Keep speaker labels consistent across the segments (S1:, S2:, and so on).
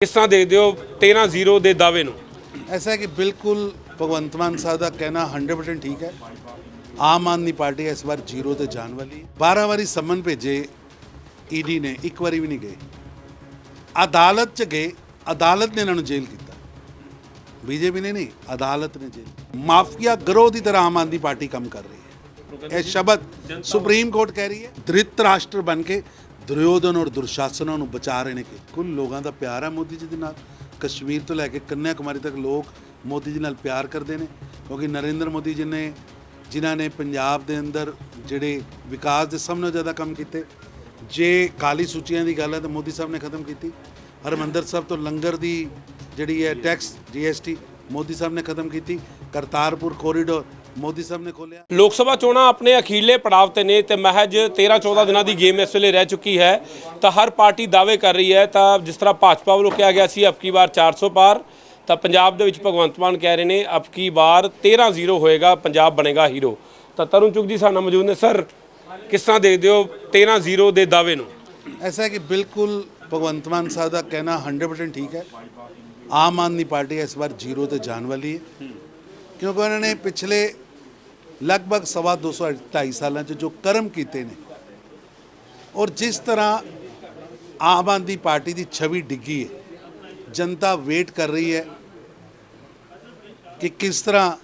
S1: ਕਿਸ ਤਰ੍ਹਾਂ ਦੇਖਦੇ ਹੋ 13-0 ਦੇ ਦਾਅਵੇ ਨੂੰ
S2: ऐसा है कि बिल्कुल भगवंत मान साहब का कहना 100% ठीक है ਆਮ ਆਦਮੀ ਪਾਰਟੀ ਇਸ ਵਾਰ ਜ਼ੀਰੋ ਤੇ ਜਾਣ ਵਾਲੀ 12 ਵਾਰੀ ਸੰਮਨ ਭੇਜੇ ਈਡੀ ਨੇ ਇੱਕ ਵਾਰੀ ਵੀ ਨਹੀਂ ਗਏ ਅਦਾਲਤ ਚ ਗਏ ਅਦਾਲਤ ਨੇ ਇਹਨਾਂ ਨੂੰ ਜੇਲ੍ਹ ਕੀਤਾ ਬੀਜੇਪੀ ਨੇ ਨਹੀਂ ਅਦਾਲਤ ਨੇ ਜੇਲ੍ਹ ਮਾਫੀਆ ਗਰੋਹ ਦੀ ਤਰ੍ਹਾਂ ਆਮ ਆਦਮੀ ਪਾਰਟੀ ਕੰਮ ਕਰ ਰਹੀ ਹੈ ਇਹ ਸ਼ਬਦ ਸੁਪਰੀਮ ਕੋਰਟ ਕਹਿ ਰਹੀ ਹੈ ਧ੍ਰਿਤ ਰਾਸ਼ਟਰ ਬਣ ਕੇ ਦੁਰਯੋਧਨ ਔਰ ਦੁਰਸ਼ਾਸਨਾਂ ਨੂੰ ਬਚਾ ਰਹੇ ਨੇ ਕਿ ਕੁੱਲ ਲੋਕਾਂ ਦਾ ਪਿਆਰ ਹੈ ਮੋਦੀ ਜੀ ਦੇ ਨਾਲ। ਕਸ਼ਮੀਰ ਤੋਂ ਲੈ ਕੇ ਕੰਨਿਆ ਕੁਮਾਰੀ ਤੱਕ ਲੋਕ ਮੋਦੀ ਜੀ ਨਾਲ ਪਿਆਰ ਕਰਦੇ ਨੇ, ਕਿਉਂਕਿ ਨਰਿੰਦਰ ਮੋਦੀ ਜੀ ਨੇ, ਜਿਨ੍ਹਾਂ ਨੇ ਪੰਜਾਬ ਦੇ ਅੰਦਰ ਜਿਹੜੇ ਵਿਕਾਸ ਦੇ ਸਭ ਨਾਲੋਂ ਜ਼ਿਆਦਾ ਕੰਮ ਕੀਤੇ, ਜੇ ਕਾਲੀ ਸੂਚੀਆਂ ਦੀ ਗੱਲ ਹੈ ਤਾਂ ਮੋਦੀ ਸਾਹਿਬ ਨੇ ਖਤਮ ਕੀਤੀ। ਹਰਮੰਦਰ ਸਾਹਿਬ ਤੋਂ ਲੰਗਰ ਦੀ ਜਿਹੜੀ ਹੈ ਟੈਕਸ ਜੀਐਸਟੀ ਮੋਦੀ ਸਾਹਿਬ ਨੇ ਖਤਮ ਕੀਤੀ। ਕਰਤਾਰਪੁਰ ਕੋਰੀਡੋਰ ਮੋਦੀ ਸਾਹਿਬ ਨੇ ਖੋਲਿਆ
S1: ਲੋਕ ਸਭਾ ਚੋਣਾਂ ਆਪਣੇ ਅਖੀਲੇ ਪੜਾਵ ਤੇ ਨੇ ਤੇ ਮਹਿਜ 13-14 ਦਿਨਾਂ ਦੀ ਗੇਮ ਇਸ ਵੇਲੇ ਰਹਿ ਚੁੱਕੀ ਹੈ। ਤਾਂ ਹਰ ਪਾਰਟੀ ਦਾਅਵੇ ਕਰ ਰਹੀ ਹੈ ਤਾਂ ਜਿਸ ਤਰ੍ਹਾਂ ਭਾਜਪਾ ਵੱਲੋਂ ਕਿਹਾ ਗਿਆ ਸੀ ਅਬਕੀ ਵਾਰ 400 ਪਾਰ ਤਾਂ ਪੰਜਾਬ ਦੇ ਵਿੱਚ ਭਗਵੰਤ ਮਾਨ ਕਹਿ ਰਹੇ ਨੇ ਅਬਕੀ ਵਾਰ 13-0 ਹੋਏਗਾ ਪੰਜਾਬ ਬਣੇਗਾ ਹੀਰੋ। ਤਾਂ ਤਰੁਣ ਚੁਗ ਜੀ ਸਾਡਾ ਮੌਜੂਦ ਨੇ। ਸਰ ਕਿਸ ਤਰ੍ਹਾਂ ਦੇਖਦੇ ਹੋ 13-0 ਦੇ ਦਾਅਵੇ ਨੂੰ?
S2: ਐਸਾ ਹੈ ਕਿ ਬਿਲਕੁਲ ਭਗਵੰਤ ਮਾਨ ਸਾਹਿਬ ਦਾ ਕਹਿਣਾ 100% ਠੀਕ ਹੈ। ਆਮ ਆਦਮੀ ਪਾਰਟੀ ਇਸ ਵਾਰ ਜ਼ੀਰੋ ਤੇ ਜਾਣ ਵਾਲੀ ਹੈ। ਕਿਉਂਕਿ ਉਹਨਾਂ ਨੇ ਪਿਛਲੇ ਲਗਭਗ ਸਵਾ 200 ਢਾਈ ਸਾਲਾਂ 'ਚ ਜੋ ਕਰਮ ਕੀਤੇ ਨੇ। ਔਰ ਜਿਸ ਤਰ੍ਹਾਂ ਆਮ ਆਦਮੀ ਪਾਰਟੀ ਦੀ ਛਵੀ ਡਿੱਗੀ ਹੈ, ਜਨਤਾ ਵੇਟ ਕਰ ਰਹੀ ਹੈ ਕਿ ਕਿਸ ਤਰ੍ਹਾਂ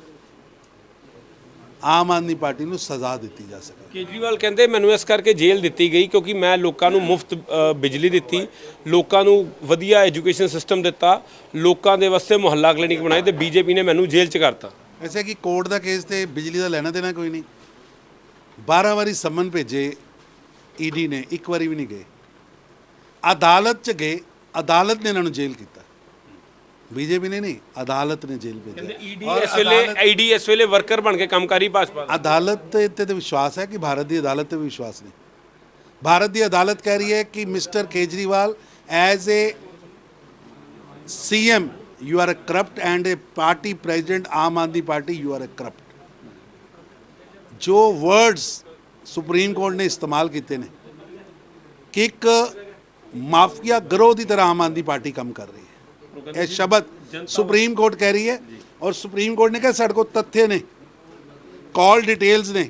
S2: ਆਮ ਆਦਮੀ ਪਾਰਟੀ ਨੂੰ ਸਜ਼ਾ ਦਿੱਤੀ ਜਾ ਸਕੇ।
S1: ਕੇਜਰੀਵਾਲ ਕਹਿੰਦੇ, ਮੈਨੂੰ ਇਸ ਕਰਕੇ ਜੇਲ੍ਹ ਦਿੱਤੀ ਗਈ ਕਿਉਂਕਿ ਮੈਂ ਲੋਕਾਂ ਨੂੰ ਮੁਫਤ ਬਿਜਲੀ ਦਿੱਤੀ, ਲੋਕਾਂ ਨੂੰ ਵਧੀਆ ਐਜੂਕੇਸ਼ਨ ਸਿਸਟਮ ਦਿੱਤਾ, ਲੋਕਾਂ ਦੇ ਵਾਸਤੇ ਮੁਹੱਲਾ ਕਲੀਨਿਕ ਬਣਾਏ ਤੇ ਬੀਜੇਪੀ ਨੇ ਮੈਨੂੰ ਜੇਲ੍ਹ 'ਚ ਕਰਤਾ।
S2: ਐਸੇ ਕਿ ਕੋਰਟ ਦਾ ਕੇਸ ਤੇ ਬਿਜਲੀ ਦਾ ਲੈਣਾ ਦੇਣਾ ਕੋਈ ਨਹੀਂ। 12 ਵਾਰੀ ਸੰਮਨ ਭੇਜੇ ਈਡੀ ਨੇ ਇੱਕ ਵਾਰੀ ਵੀ ਨਹੀਂ ਗਏ। ਅਦਾਲਤ ਚ ਗਏ ਅਦਾਲਤ ਨੇ ਇਹਨਾਂ ਨੂੰ ਜੇਲ੍ਹ ਕੀਤਾ। ਬੀਜੇਪੀ ਨੇ ਨਹੀਂ ਅਦਾਲਤ ਨੇ ਜੇਲ੍ਹ ਭੇਜਿਆ।
S1: ਈਡੀ ਇਸ ਵੇਲੇ ਆਈਡੀ ਇਸ ਵੇਲੇ ਵਰਕਰ ਬਣ ਕੇ ਕੰਮ ਕਰੀ ਭਾਜਪਾ।
S2: ਅਦਾਲਤ ਤੇ ਤੇ ਤੇ ਵਿਸ਼ਵਾਸ ਹੈ ਕਿ ਭਾਰਤ ਦੀ ਅਦਾਲਤ ਤੇ ਵਿਸ਼ਵਾਸ ਨਹੀਂ। ਭਾਰਤ ਦੀ ਅਦਾਲਤ ਕਹਿ ਰਹੀ ਹੈ ਕਿ mister Kejriwal as a CM you are uh corrupt and a party president Aam Aadmi party you are uh corrupt ਜੋ ਵਰਡਸ ਸੁਪਰੀਮ ਕੋਰਟ ਨੇ ਇਸਤੇਮਾਲ ਕੀਤੇ ਨੇ ਕਿ ਇੱਕ ਮਾਫੀਆ ਗਰੋਹ ਦੀ ਤਰ੍ਹਾਂ ਆਮ ਆਦਮੀ ਪਾਰਟੀ ਕੰਮ ਕਰ ਰਹੀ ਹੈ ਇਹ ਸ਼ਬਦ ਸੁਪਰੀਮ ਕੋਰਟ ਕਹਿ ਰਹੀ ਹੈ ਔਰ ਸੁਪਰੀਮ ਕੋਰਟ ਨੇ ਕਿਹਾ ਸਾਡੇ ਕੋਲ ਤੱਥੇ ਨੇ ਕਾਲ ਡਿਟੇਲਸ ਨੇ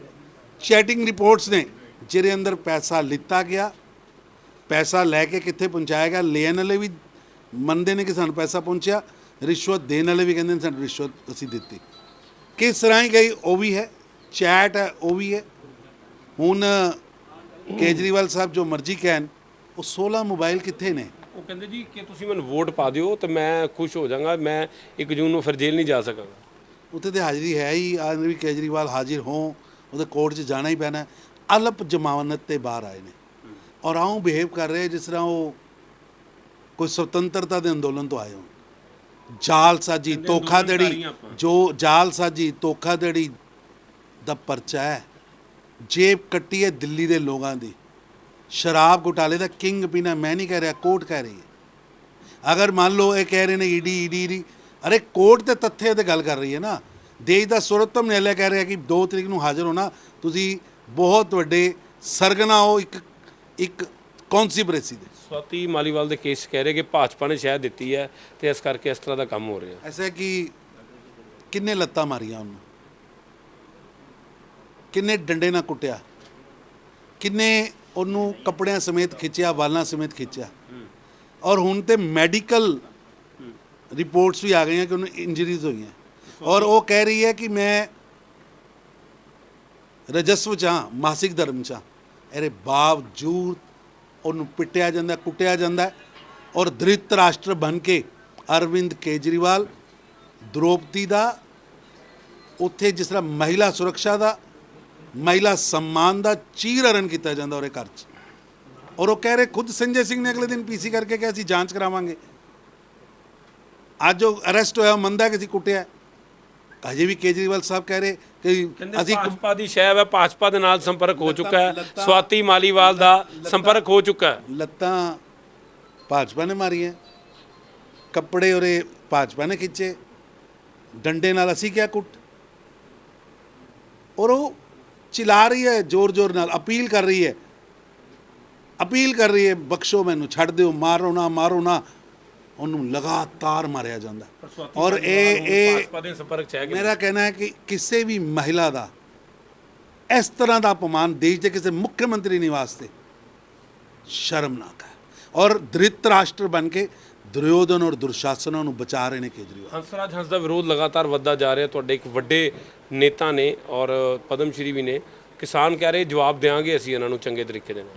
S2: ਚੈਟਿੰਗ ਰਿਪੋਰਟਸ ਨੇ ਜਿਹਦੇ ਅੰਦਰ ਪੈਸਾ ਲਿੱਤਾ ਗਿਆ ਪੈਸਾ ਲੈ ਕੇ ਕਿੱਥੇ ਪਹੁੰਚਾਇਆ ਗਿਆ ਲੈਣ ਵਾਲੇ ਵੀ ਮੰਨਦੇ ਨੇ ਕਿ ਸਾਨੂੰ ਪੈਸਾ ਪਹੁੰਚਿਆ ਰਿਸ਼ਵਤ ਦੇਣ ਵਾਲੇ ਵੀ ਕਹਿੰਦੇ ਨੇ ਸਾਨੂੰ ਰਿਸ਼ਵਤ ਅਸੀਂ ਦਿੱਤੀ। ਕਿਸ ਤਰ੍ਹਾਂ ਹੀ ਗਈ ਉਹ ਵੀ ਹੈ ਚੈਟ ਹੈ ਉਹ ਵੀ ਹੈ। ਹੁਣ ਕੇਜਰੀਵਾਲ ਸਾਹਿਬ ਜੋ ਮਰਜ਼ੀ ਕਹਿਣ ਉਹ 16 ਮੋਬਾਈਲ ਕਿੱਥੇ ਨੇ?
S1: ਉਹ ਕਹਿੰਦੇ ਜੀ ਕਿ ਤੁਸੀਂ ਮੈਨੂੰ ਵੋਟ ਪਾ ਦਿਓ ਤੇ ਮੈਂ ਖੁਸ਼ ਹੋ ਜਾਵਾਂਗਾ ਮੈਂ 1 ਜੂਨ ਨੂੰ ਫਿਰ ਜੇਲ੍ਹ ਨਹੀਂ ਜਾ ਸਕਾਂਗਾ।
S2: ਉੱਥੇ ਤੇ ਹਾਜ਼ਰੀ ਹੈ ਹੀ ਅੱਜ ਵੀ ਕੇਜਰੀਵਾਲ ਹਾਜ਼ਰ ਹੋ ਉਹਦੇ ਕੋਰਟ 'ਚ ਜਾਣਾ ਹੀ ਪੈਣਾ। ਅਲਪ ਜ਼ਮਾਨਤ ਤੇ ਬਾਹਰ ਆਏ ਨੇ। ਔਰ ਆਉਂ ਬਿਹੇਵ ਕਰ ਰਹੇ ਜਿਸ ਤਰ੍ਹਾਂ ਉਹ ਕੋਈ ਸੁਤੰਤਰਤਾ ਦੇ ਅੰਦੋਲਨ ਤੋਂ ਆਏ ਹੋਣ ਜਾਲਸਾਜੀ ਧੋਖਾਧੜੀ ਜੋ ਜਾਲਸਾਜੀ ਧੋਖਾਧੜੀ ਦਾ ਪਰਚਾ ਹੈ ਜੇਬ ਕੱਟੀ ਹੈ ਦਿੱਲੀ ਦੇ ਲੋਕਾਂ ਦੀ। ਸ਼ਰਾਬ ਘੁਟਾਲੇ ਦਾ ਕਿੰਗ ਪੀਣਾ ਮੈਂ ਨਹੀਂ ਕਹਿ ਰਿਹਾ ਕੋਰਟ ਕਹਿ ਰਹੀ ਹੈ। ਅਗਰ ਮੰਨ ਲਓ ਇਹ ਕਹਿ ਰਹੇ ਨੇ ਈਡੀ ਈਡੀ ਅਰੇ ਕੋਰਟ ਤੇ ਤੱਥੇ ਤੇ ਗੱਲ ਕਰ ਰਹੀ ਹੈ ਨਾ। ਦੇਸ਼ ਦਾ ਸਰਵੋਤਮ ਨਿਆਂਲੈ ਕਹਿ ਰਿਹਾ ਕਿ 2 ਤਰੀਕ ਨੂੰ ਹਾਜ਼ਰ ਹੋਣਾ ਤੁਸੀਂ ਬਹੁਤ ਵੱਡੇ ਸਰਗਨਾ ਹੋ ਇੱਕ ਇੱਕ ਕੌਨਸਪੀਰੇਸੀ ਦੇ?
S1: ਸਵਾਤੀ ਮਾਲੀਵਾਲ ਦੇ ਕੇਸ ਕਹਿ ਰਹੇ ਕਿ ਭਾਜਪਾ ਨੇ ਸ਼ਾਇਦ ਦਿੱਤੀ ਹੈ ਤੇ ਇਸ ਕਰਕੇ ਇਸ ਤਰ੍ਹਾਂ ਦਾ ਕੰਮ ਹੋ ਰਿਹਾ।
S2: ਐਸਾ ਕਿ ਕਿੰਨੇ ਲੱਤਾਂ ਮਾਰੀਆਂ ਉਹਨੂੰ? ਕਿੰਨੇ ਡੰਡੇ ਨਾਲ ਕੁੱਟਿਆ? ਕਿੰਨੇ ਉਹਨੂੰ ਕੱਪੜਿਆਂ ਸਮੇਤ ਖਿੱਚਿਆ ਵਾਲਾਂ ਸਮੇਤ ਖਿੱਚਿਆ? ਔਰ ਹੁਣ ਤੇ ਮੈਡੀਕਲ ਰਿਪੋਰਟਸ ਵੀ ਆ ਗਈਆਂ ਕਿ ਉਹਨੂੰ ਇੰਜਰੀਜ਼ ਹੋਈਆਂ। ਔਰ ਉਹ ਕਹਿ ਰਹੀ ਹੈ ਕਿ ਮੈਂ ਰਜਸਵ ਚ ਮਾਸਿਕ ਧਰਮ ਚ। ਇਹਦੇ ਬਾਵਜੂਦ ਉਹਨੂੰ ਪਿੱਟਿਆ ਜਾਂਦਾ, ਕੁੱਟਿਆ ਜਾਂਦਾ ਔਰ ਦ੍ਰਿਤ ਰਾਸ਼ਟਰ ਬਣ ਕੇ ਅਰਵਿੰਦ ਕੇਜਰੀਵਾਲ ਦ੍ਰੋਪਦੀ ਦਾ, ਉੱਥੇ ਜਿਸ ਤਰ੍ਹਾਂ ਮਹਿਲਾ ਸੁਰੱਖਿਆ ਦਾ, ਮਹਿਲਾ ਸਨਮਾਨ ਦਾ ਚੀਰ ਅਰਨ ਕੀਤਾ ਜਾਂਦਾ ਉਹਦੇ ਘਰ 'ਚ। ਔਰ ਉਹ ਕਹਿ ਰਹੇ, ਖੁਦ ਸੰਜੇ ਸਿੰਘ ਨੇ ਅਗਲੇ ਦਿਨ ਪੀਸੀ ਕਰਕੇ ਕਿਹਾ, ਅਸੀਂ ਜਾਂਚ ਕਰਾਵਾਂਗੇ। ਅੱਜ ਉਹ ਅਰੈਸਟ ਹੋਇਆ ਮੰਦਾ ਕਿ ਅਸੀਂ ਕੁੱਟਿਆ। ਅਜੇ ਵੀ ਕੇਜਰੀਵਾਲ ਸਾਹਿਬ ਕਹਿ ਰਹੇ ਕਿ ਅਸੀਂ
S1: ਭਾਜਪਾ ਦੀ ਸ਼ੈਬ ਹੈ ਭਾਜਪਾ ਦੇ ਨਾਲ ਸੰਪਰਕ ਹੋ ਚੁੱਕਾ ਹੈ। ਸਵਾਤੀ ਮਾਲੀਵਾਲ ਦਾ ਸੰਪਰਕ ਹੋ ਚੁੱਕਾ ਹੈ।
S2: ਲੱਤਾਂ ਭਾਜਪਾ ਨੇ ਮਾਰੀਆਂ। ਕੱਪੜੇ ਉਹਰੇ ਭਾਜਪਾ ਨੇ ਖਿੱਚੇ। ਡੰਡੇ ਨਾਲ ਅਸੀਂ ਕਿਆ ਕੁੱਟ? ਔਰ ਉਹ ਚਿਲਾ ਰਹੀ ਹੈ ਜ਼ੋਰ ਜ਼ੋਰ ਨਾਲ ਅਪੀਲ ਕਰ ਰਹੀ ਹੈ। ਅਪੀਲ ਕਰ ਰਹੀ ਹੈ ਬਖਸ਼ੋ ਮੈਨੂੰ ਛੱਡ ਦਿਓ ਮਾਰੋ ਨਾ ਮਾਰੋ ਨਾ। ਉਹਨੂੰ ਲਗਾਤਾਰ ਮਾਰਿਆ ਜਾਂਦਾ। ਔਰ ਇਹ ਇਹ
S1: ਭਾਜਪਾ ਦੇ ਸੰਪਰਕ ਚ ਹੈ ਕਿ
S2: ਮੇਰਾ ਕਹਿਣਾ ਹੈ ਕਿ ਕਿਸੇ ਵੀ ਮਹਿਲਾ ਦਾ ਇਸ ਤਰ੍ਹਾਂ ਦਾ ਅਪਮਾਨ ਦੇਸ਼ ਦੇ ਕਿਸੇ ਮੁੱਖ ਮੰਤਰੀ ਨਿਵਾਸ ਤੇ ਸ਼ਰਮਨਾਕ ਹੈ। ਔਰ ਧ੍ਰਿਤ ਰਾਸ਼ਟਰ ਬਣ ਕੇ ਦੁਰਯੋਧਨ ਔਰ ਦੁਰਸ਼ਾਸਨਾਂ ਨੂੰ ਬਚਾ ਰਹੇ ਨੇ ਕੇਜਰੀਵਾਲ।
S1: ਹੰਸਰਾਜ ਹੰਸ ਦਾ ਵਿਰੋਧ ਲਗਾਤਾਰ ਵੱਧਦਾ ਜਾ ਰਿਹਾ। ਤੁਹਾਡੇ ਇੱਕ ਵੱਡੇ ਨੇਤਾ ਨੇ ਔਰ ਪਦਮ ਸ਼੍ਰੀ ਵੀ ਨੇ। ਕਿਸਾਨ ਕਹਿ ਰਹੇ ਜਵਾਬ ਦੇਾਂਗੇ ਅਸੀਂ ਇਹਨਾਂ ਨੂੰ ਚੰਗੇ ਤਰੀਕੇ ਦੇ ਨਾਲ।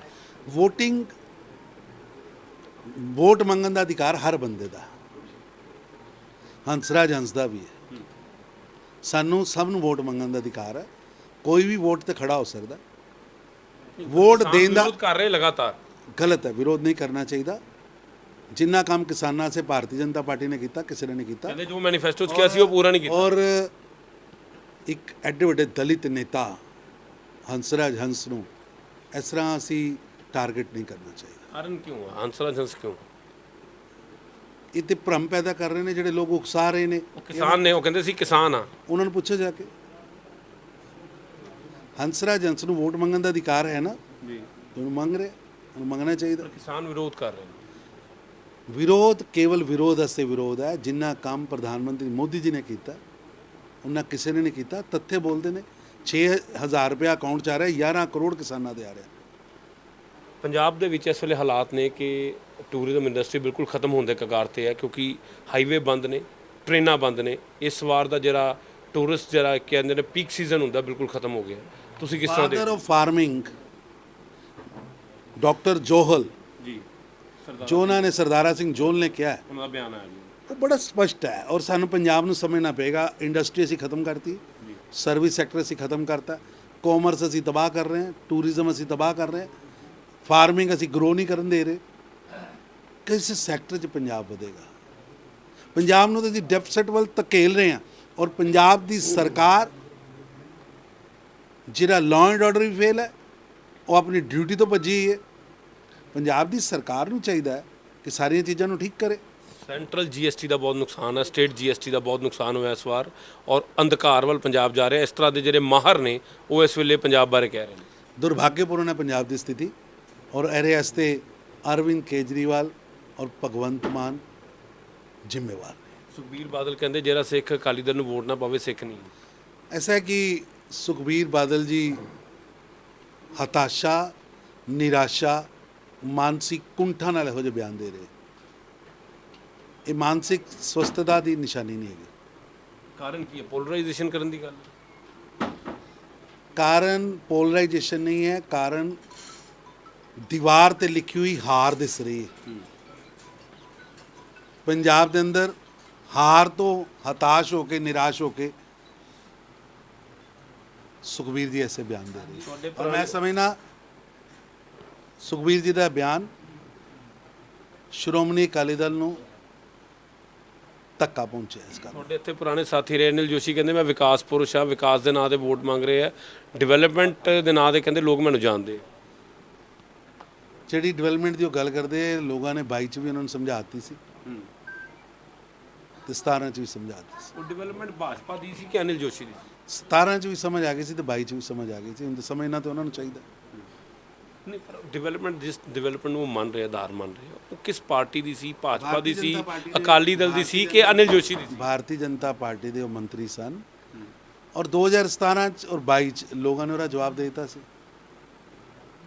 S2: ਵੋਟਿੰਗ ਵੋਟ ਮੰਗਣ ਦਾ ਅਧਿਕਾਰ ਹਰ ਬੰਦੇ ਦਾ। ਹੰਸਰਾਜ ਹੰਸ ਦਾ ਵੀ ਹੈ। ਸਾਨੂੰ ਸਭ ਨੂੰ ਵੋਟ ਮੰਗਣ ਦਾ ਅਧਿਕਾਰ ਹੈ। ਕੋਈ ਵੀ ਵੋਟ ਤੇ ਖੜਾ ਹੋ ਸਕਦਾ। ਵੋਟ ਦੇਣ ਦਾ
S1: ਵਿਰੋਧ ਕਰ ਰਹੇ ਲਗਾਤਾਰ।
S2: ਗਲਤ ਹੈ। ਵਿਰੋਧ ਨਹੀਂ ਕਰਨਾ ਚਾਹੀਦਾ। ਜਿੰਨਾ ਕੰਮ ਕਿਸਾਨਾਂ ਸੇ ਭਾਰਤੀ ਜਨਤਾ ਪਾਰਟੀ ਨੇ ਕੀਤਾ ਕਿਸੇ ਨੇ ਨਹੀਂ ਕੀਤਾ।
S1: ਕਹਿੰਦੇ ਜੋ ਮੈਨੀਫੈਸਟੋ ਚ ਕਿਹਾ ਸੀ ਉਹ ਪੂਰਾ ਨਹੀਂ ਕੀਤਾ।
S2: ਔਰ ਇੱਕ ਐਡੇ ਵੱਡੇ ਦਲਿਤ ਨੇਤਾ ਹੰਸਰਾਜ ਹੰਸ ਨੂੰ ਇਸ ਤਰ੍ਹਾਂ ਅਸੀਂ ਟਾਰਗੇਟ ਨਹੀਂ ਕਰਨਾ ਚਾਹੀਦਾ
S1: ਕਾਰਨ ਕਿਉਂ ਆ ਹੰਸਰਾਜ ਹੰਸ ਕਿਉਂ
S2: ਇਹ ਤੇ ਭਰਮ ਪੈਦਾ ਕਰ ਰਹੇ ਨੇ ਜਿਹੜੇ ਲੋਕ ਉਕਸਾ ਰਹੇ ਨੇ
S1: ਉਹ ਕਿਸਾਨ ਨੇ ਉਹ ਕਹਿੰਦੇ ਸੀ ਕਿਸਾਨ ਆ
S2: ਉਹਨਾਂ ਨੂੰ ਪੁੱਛੋ ਜਾ ਕੇ ਹੰਸਰਾਜ ਹੰਸ ਨੂੰ ਵੋਟ ਮੰਗਣ ਦਾ ਅਧਿਕਾਰ ਹੈ ਨਾ
S1: ਜੀ
S2: ਉਹਨੂੰ ਮੰਗ ਰਿਹਾ ਉਹਨੂੰ ਮੰਗਣਾ ਚਾਹੀਦਾ
S1: ਕਿਸਾਨ ਵਿਰੋਧ ਕਰ ਰਹੇ ਨੇ
S2: ਵਿਰੋਧ ਕੇਵਲ ਵਿਰੋਧ ਅਸੇ ਵਿਰੋਧ ਹੈ ਜਿੰਨਾ ਕੰਮ ਪ੍ਰਧਾਨ ਮੰਤਰੀ ਮੋਦੀ ਜੀ ਨੇ ਕੀਤਾ ਉਹਨਾਂ ਕਿਸੇ ਨੇ ਨਹੀਂ ਕੀਤਾ ਤੱਥੇ ਬੋਲਦੇ ਨੇ 6000 ਰੁਪਏ ਅਕਾਊਂਟ ਚ ਆ ਰਿਹਾ 11 ਕਰੋੜ ਕਿਸਾਨਾਂ ਦੇ ਆ ਰਿਹਾ
S1: ਪੰਜਾਬ ਦੇ ਵਿੱਚ ਇਸ ਵੇਲੇ ਹਾਲਾਤ ਨੇ ਕਿ ਟੂਰਿਜ਼ਮ ਇੰਡਸਟਰੀ ਬਿਲਕੁਲ ਖਤਮ ਹੋਣ ਦੇ ਕਗਾਰ ਤੇ ਹੈ ਕਿਉਂਕਿ ਹਾਈਵੇ ਬੰਦ ਨੇ ਟ੍ਰੇਨਾਂ ਬੰਦ ਨੇ ਇਸ ਵਾਰ ਦਾ ਜਿਹੜਾ ਟੂਰਿਸਟ ਜਿਹੜਾ ਕਹਿੰਦੇ ਨੇ ਪੀਕ ਸੀਜ਼ਨ ਹੁੰਦਾ ਬਿਲਕੁਲ ਖਤਮ ਹੋ ਗਿਆ। ਤੁਸੀਂ ਕਿਸ ਤਰ੍ਹਾਂ ਦੇ
S2: father of farming doctor Johal
S1: ji Sardar
S2: ਜੋ ਉਹਨਾਂ ਨੇ ਸਰਦਾਰਾ ਸਿੰਘ ਜੋਹਲ ਨੇ ਕਿਹਾ ਹੈ,
S1: ਉਹਨਾਂ ਦਾ ਬਿਆਨ ਆਇਆ ਜੀ।
S2: ਉਹ ਬੜਾ ਸਪਸ਼ਟ ਹੈ ਔਰ ਸਾਨੂੰ ਪੰਜਾਬ ਨੂੰ ਸਮਝਣਾ ਪਏਗਾ ਇੰਡਸਟਰੀ ਅਸੀਂ ਖਤਮ ਕਰਤੀ ਸਰਵਿਸ ਸੈਕਟਰ ਅਸੀਂ ਖਤਮ ਕਰਤਾ ਕਾਮਰਸ ਅਸੀਂ ਤਬਾਹ ਕਰ ਰਹੇ ਹਾਂ ਟੂਰਿਜ਼ਮ ਅਸੀਂ ਤਬਾਹ ਕਰ ਰਹੇ ਹਾਂ ਫਾਰਮਿੰਗ ਅਸੀਂ ਗਰੋ ਨਹੀਂ ਕਰਨ ਦੇ ਰਹੇ। ਕਿਸ ਸੈਕਟਰ 'ਚ ਪੰਜਾਬ ਵਧੇਗਾ। ਪੰਜਾਬ ਨੂੰ ਤਾਂ ਅਸੀਂ ਡੈਫਿਸਿਟ ਵੱਲ ਧਕੇਲ ਰਹੇ ਹਾਂ ਔਰ ਪੰਜਾਬ ਦੀ ਸਰਕਾਰ ਜਿਹੜਾ ਲਾਅ ਐਂਡ ਆਰਡਰ ਵੀ ਫੇਲ ਹੈ ਉਹ ਆਪਣੀ ਡਿਊਟੀ ਤੋਂ ਭੱਜੀ ਹੈ। ਪੰਜਾਬ ਦੀ ਸਰਕਾਰ ਨੂੰ ਚਾਹੀਦਾ ਹੈ ਕਿ ਸਾਰੀਆਂ ਚੀਜ਼ਾਂ ਨੂੰ ਠੀਕ ਕਰੇ।
S1: ਸੈਂਟਰਲ ਜੀਐਸਟੀ ਦਾ ਬਹੁਤ ਨੁਕਸਾਨ ਹੈ ਸਟੇਟ ਜੀਐਸਟੀ ਦਾ ਬਹੁਤ ਨੁਕਸਾਨ ਹੋਇਆ ਇਸ ਵਾਰ ਔਰ ਅੰਧਕਾਰ ਵੱਲ ਪੰਜਾਬ ਜਾ ਰਿਹਾ ਇਸ ਤਰ੍ਹਾਂ ਦੇ ਜਿਹੜੇ ਮਾਹਰ ਨੇ ਉਹ ਇਸ ਵੇਲੇ ਪੰਜਾਬ ਬਾਰੇ ਕਹਿ ਰਹੇ ਨੇ।
S2: ਦੁਰਭਾਗਯਪੂਰਨ ਹੈ ਪੰਜਾਬ ਦੀ ਸਥਿਤੀ। ਔਰ ਇਹਦੇ ਵਾਸਤੇ ਅਰਵਿੰਦ ਕੇਜਰੀਵਾਲ ਔਰ ਭਗਵੰਤ ਮਾਨ ਜ਼ਿੰਮੇਵਾਰ
S1: ਸੁਖਬੀਰ ਬਾਦਲ ਕਹਿੰਦੇ ਜਿਹੜਾ ਸਿੱਖ ਅਕਾਲੀ ਦਲ ਨੂੰ ਵੋਟ ਨਾ ਪਾਵੇ ਸਿੱਖ ਨਹੀਂ।
S2: ਐਸਾ ਹੈ ਕਿ ਸੁਖਬੀਰ ਬਾਦਲ ਜੀ ਹਤਾਸ਼ਾ ਨਿਰਾਸ਼ਾ ਮਾਨਸਿਕ ਕੁੰਠਾ ਨਾਲ ਇਹੋ ਜਿਹੇ ਬਿਆਨ ਦੇ ਰਹੇ। ਇਹ ਮਾਨਸਿਕ ਸਵਸਥਤਾ ਦੀ ਨਿਸ਼ਾਨੀ ਨਹੀਂ ਹੈਗੀ।
S1: ਕਾਰਨ ਕੀ ਹੈ? ਪੋਲਰਾਈਜੇਸ਼ਨ ਕਰਨ ਦੀ ਗੱਲ
S2: ਕਾਰਨ ਪੋਲਰਾਈਜੇਸ਼ਨ ਨਹੀਂ ਹੈ ਕਾਰਨ ਦੀਵਾਰ ਤੇ ਲਿਖੀ ਹੋਈ ਹਾਰ ਦਿਸ ਰਹੀ ਹੈ ਪੰਜਾਬ ਦੇ ਅੰਦਰ ਹਾਰ ਤੋਂ ਹਤਾਸ਼ ਹੋ ਕੇ ਨਿਰਾਸ਼ ਹੋ ਕੇ ਸੁਖਬੀਰ ਜੀ ਐਸੇ ਬਿਆਨ ਦੇ ਰਹੇ। ਔਰ ਮੈਂ ਸਮਝਣਾ ਸੁਖਬੀਰ ਜੀ ਦਾ ਬਿਆਨ ਸ਼੍ਰੋਮਣੀ ਅਕਾਲੀ ਦਲ ਨੂੰ ਧੱਕਾ ਪਹੁੰਚਿਆ ਇਸ ਗੱਲ
S1: ਤੁਹਾਡੇ ਇੱਥੇ ਪੁਰਾਣੇ ਸਾਥੀ ਰਹੇ ਅਨਿਲ ਜੋਸ਼ੀ ਕਹਿੰਦੇ ਮੈਂ ਵਿਕਾਸ ਪੁਰਸ਼ ਆ ਵਿਕਾਸ ਦੇ ਨਾਂ ਤੇ ਵੋਟ ਮੰਗ ਰਹੇ। ਆ ਡਿਵੈਲਪਮੈਂਟ ਦੇ ਨਾਂ ਤੇ ਕਹਿੰਦੇ ਲੋਕ ਮੈਨੂੰ ਜਾਣਦੇ ਆ।
S2: ਜਿਹੜੀ ਡਿਵੈਲਪਮੈਂਟ ਦੀ ਉਹ ਗੱਲ ਕਰਦੇ ਲੋਕਾਂ ਨੇ 22 ਚ ਵੀ ਉਹਨਾਂ ਨੂੰ ਸਮਝਾਤੀ ਸੀ। ਤੇ 17 ਚ ਵੀ ਸਮਝਾਤੀ ਸੀ।
S1: ਉਹ ਡਿਵੈਲਪਮੈਂਟ ਭਾਜਪਾ ਦੀ ਸੀ ਕਿ ਅਨਿਲ ਜੋਸ਼ੀ ਦੀ ਸੀ?
S2: 17 ਚ ਵੀ ਸਮਝ ਆ ਗਈ ਸੀ ਤੇ 22 ਚ ਵੀ ਸਮਝ ਆ ਗਈ ਸੀ। ਹੁਣ ਸਮਝਣਾ ਤੇ ਉਹਨਾਂ ਨੂੰ ਚਾਹੀਦਾ।
S1: ਨਹੀਂ ਪਰ ਡਿਵੈਲਪਮੈਂਟ ਜਿਸ ਡਿਵੈਲਪਮੈਂਟ ਨੂੰ ਮੰਨ ਰਹੇ ਆਧਾਰ ਮੰਨ ਰਹੇ ਉਹ ਕਿਸ ਪਾਰਟੀ ਦੀ ਸੀ? ਭਾਜਪਾ ਦੀ ਸੀ ਅਕਾਲੀ ਦਲ ਦੀ ਸੀ ਕਿ ਅਨਿਲ ਜੋਸ਼ੀ ਦੀ ਸੀ?
S2: ਭਾਰਤੀ ਜਨਤਾ ਪਾਰਟੀ ਦੇ ਉਹ ਮੰਤਰੀ ਸਨ। ਔਰ 2017 ਚ ਔਰ 22 ਚ ਲੋਕਾਂ ਨੇ ਉਹਦਾ ਜਵਾਬ ਦੇ ਦਿੱਤਾ ਸੀ।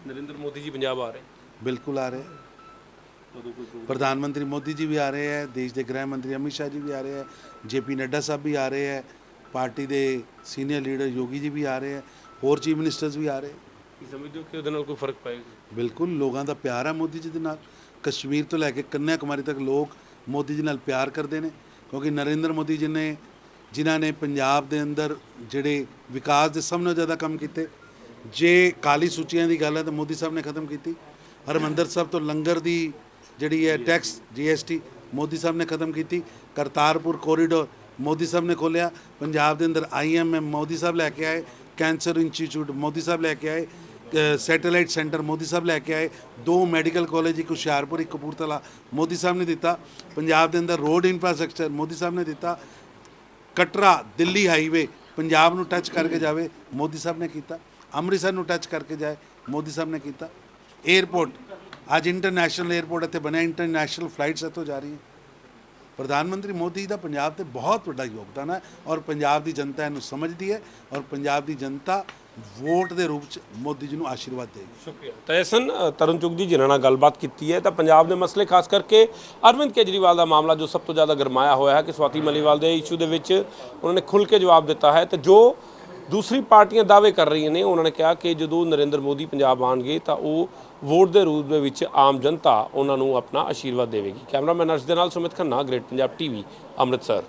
S1: ਨਰਿੰਦਰ ਮੋਦੀ ਜੀ ਪੰਜਾਬ ਆ ਰਹੇ।
S2: ਬਿਲਕੁਲ ਆ ਰਹੇ। ਪ੍ਰਧਾਨ ਮੰਤਰੀ ਮੋਦੀ ਜੀ ਵੀ ਆ ਰਹੇ ਹੈ ਦੇਸ਼ ਦੇ ਗ੍ਰਹਿ ਮੰਤਰੀ ਅਮਿਤ ਸ਼ਾਹ ਜੀ ਵੀ ਆ ਰਹੇ ਹੈ ਜੇਪੀ ਨੱਡਾ ਸਾਹਿਬ ਵੀ ਆ ਰਹੇ ਹੈ ਪਾਰਟੀ ਦੇ ਸੀਨੀਅਰ ਲੀਡਰ ਯੋਗੀ ਜੀ ਵੀ ਆ ਰਹੇ ਹੈ ਹੋਰ ਚੀਫ ਮਿਨਿਸਟਰਸ ਵੀ ਆ ਰਹੇ।
S1: ਕੀ ਸਮਝਦੇ ਹੋ ਕਿ ਉਹਦੇ ਨਾਲ ਕੋਈ ਫ਼ਰਕ ਪਏਗਾ
S2: ਬਿਲਕੁਲ ਲੋਕਾਂ ਦਾ ਪਿਆਰ ਹੈ ਮੋਦੀ ਜੀ ਦੇ ਨਾਲ। ਕਸ਼ਮੀਰ ਤੋਂ ਲੈ ਕੇ ਕੰਨਿਆ ਕੁਮਾਰੀ ਤੱਕ ਲੋਕ ਮੋਦੀ ਜੀ ਨਾਲ ਪਿਆਰ ਕਰਦੇ ਨੇ ਕਿਉਂਕਿ ਨਰਿੰਦਰ ਮੋਦੀ ਜੀ ਨੇ ਜਿਨ੍ਹਾਂ ਨੇ ਪੰਜਾਬ ਦੇ ਅੰਦਰ ਜਿਹੜੇ ਵਿਕਾਸ ਦੇ ਸਭ ਨਾਲੋਂ ਜ਼ਿਆਦਾ ਕੰਮ ਕੀਤੇ। ਜੇ ਕਾਲੀ ਸੂਚੀਆਂ ਦੀ ਗੱਲ ਹੈ ਤਾਂ ਮੋਦੀ ਸਾਹਿਬ ਨੇ ਖਤਮ ਕੀਤੀ। ਹਰਮੰਦਰ ਸਾਹਿਬ ਤੋਂ ਲੰਗਰ ਦੀ ਜਿਹੜੀ ਹੈ ਟੈਕਸ ਜੀਐਸਟੀ ਮੋਦੀ ਸਾਹਿਬ ਨੇ ਖਤਮ ਕੀਤੀ, ਕਰਤਾਰਪੁਰ ਕੋਰੀਡੋਰ ਮੋਦੀ ਸਾਹਿਬ ਨੇ ਖੋਲਿਆ ਪੰਜਾਬ ਦੇ ਅੰਦਰ ਆਈਐਮਐਮ ਮੋਦੀ ਸਾਹਿਬ ਲੈ ਕੇ ਆਏ, ਕੈਂਸਰ ਇੰਸਟੀਚਿਊਟ ਮੋਦੀ ਸਾਹਿਬ ਲੈ ਕੇ ਆਏ ਸੈਟੇਲਾਈਟ ਸੈਂਟਰ ਮੋਦੀ ਸਾਹਿਬ ਲੈ ਕੇ ਆਏ, ਦੋ ਮੈਡੀਕਲ ਕਾਲਜ, ਇੱਕ ਹੁਸ਼ਿਆਰਪੁਰ, ਇੱਕ ਕਪੂਰਥਲਾ ਮੋਦੀ ਸਾਹਿਬ ਨੇ ਦਿੱਤਾ, ਪੰਜਾਬ ਦੇ ਅੰਦਰ ਰੋਡ ਇਨਫਰਾਸਟ੍ਰਕਚਰ ਮੋਦੀ ਸਾਹਿਬ ਨੇ ਦਿੱਤਾ, ਕਟਰਾ ਦਿੱਲੀ ਹਾਈਵੇ ਪੰਜਾਬ ਨੂੰ ਟੱਚ ਕਰਕੇ ਜਾਵੇ, ਮੋਦੀ ਸਾਹਿਬ ਨੇ ਕੀਤਾ, ਅੰਮ੍ਰਿਤਸਰ ਨੂੰ ਟੱਚ ਕਰਕੇ ਜਾਏ, ਮੋਦੀ ਸਾਹਿਬ ਨੇ ਕੀਤਾ। 에ਅਰਪੋਰਟ ਅੱਜ ਇੰਟਰਨੈਸ਼ਨਲ 에ਅਰਪੋਰਟ ਇੱਥੇ ਬਣਿਆ ਇੰਟਰਨੈਸ਼ਨਲ ਫਲਾਈਟਸ ਇੱਥੋਂ ਜਾ ਰਹੀਆਂ। ਪ੍ਰਧਾਨ ਮੰਤਰੀ ਮੋਦੀ ਦਾ ਪੰਜਾਬ ਤੇ ਬਹੁਤ ਵੱਡਾ ਯੋਗਦਾਨ ਹੈ ਔਰ ਪੰਜਾਬ ਦੀ ਜਨਤਾ ਇਹਨੂੰ ਸਮਝਦੀ ਹੈ ਔਰ ਪੰਜਾਬ ਦੀ ਜਨਤਾ ਵੋਟ ਦੇ ਰੂਪ ਚ ਮੋਦੀ ਜੀ ਨੂੰ ਆਸ਼ੀਰਵਾਦ ਦੇਗੀ
S1: ਸ਼ੁਕਰੀਆ। ਤਾਂ ਤਰੁਣ ਚੁਗ ਜੀ ਜਿਨ੍ਹਾਂ ਨਾਲ ਗੱਲਬਾਤ ਕੀਤੀ ਹੈ। ਤਾਂ ਪੰਜਾਬ ਦੇ ਮਸਲੇ ਖਾਸ ਕਰਕੇ ਅਰਵਿੰਦ ਕੇਜਰੀਵਾਲ ਦਾ ਮਾਮਲਾ ਜੋ ਸਭ ਤੋਂ ਜ਼ਿਆਦਾ ਗਰਮਾਇਆ ਹੋਇਆ ਹੈ ਕਿ ਸਵਾਤੀ ਮਲੀਵਾਲ ਦੇ ਇਸ਼ੂ ਦੇ ਵਿੱਚ ਉਹਨਾਂ ਨੇ ਖੁੱਲ੍ਹ ਕੇ ਜਵਾਬ ਦਿੱਤਾ ਹੈ। ਤੇ ਜੋ ਦੂਸਰੀ ਪਾਰਟੀਆਂ ਦਾਅਵੇ ਕਰ ਰਹੀਆਂ ਨੇ। ਉਹਨਾਂ ਨੇ ਕਿਹਾ ਕਿ ਜਦੋਂ ਨਰਿੰਦਰ ਮੋਦੀ ਪੰਜਾਬ ਆਣਗੇ ਤਾਂ ਉਹ ਵੋਟ ਦੇ ਰੂਪ ਦੇ ਵਿੱਚ ਆਮ ਜਨਤਾ ਉਹਨਾਂ ਨੂੰ ਆਪਣਾ ਆਸ਼ੀਰਵਾਦ ਦੇਵੇਗੀ। ਕੈਮਰਾਮੈਨ ਅਰਸ਼ ਦੇ ਨਾਲ ਸੁਮਿਤ ਖੰਨਾ, ਗ੍ਰੇਟ ਪੰਜਾਬ ਟੀਵੀ, ਅੰਮ੍ਰਿਤਸਰ।